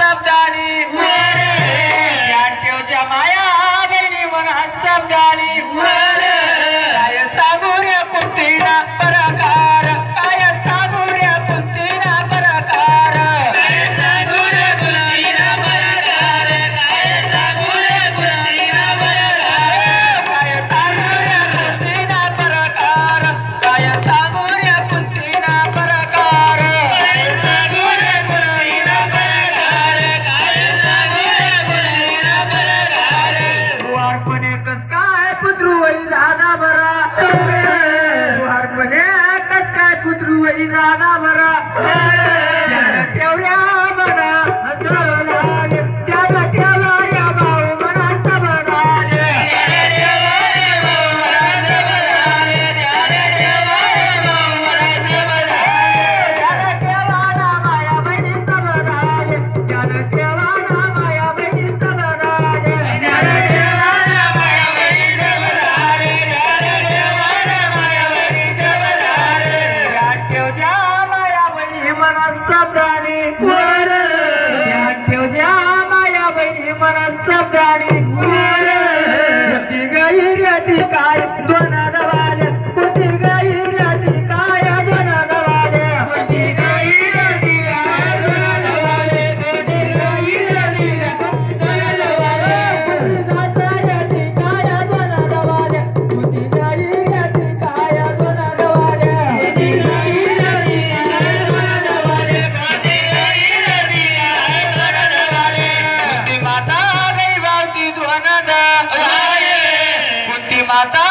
what's up, Donnie? दादा बरा. वारपणे कस काय पुत्रू वही दादा बरा. म्हणा शब्दाने वर ठेवल्या माया बहिणी म्हणा शब्दाने वर. ती गैर ती काय दोन माता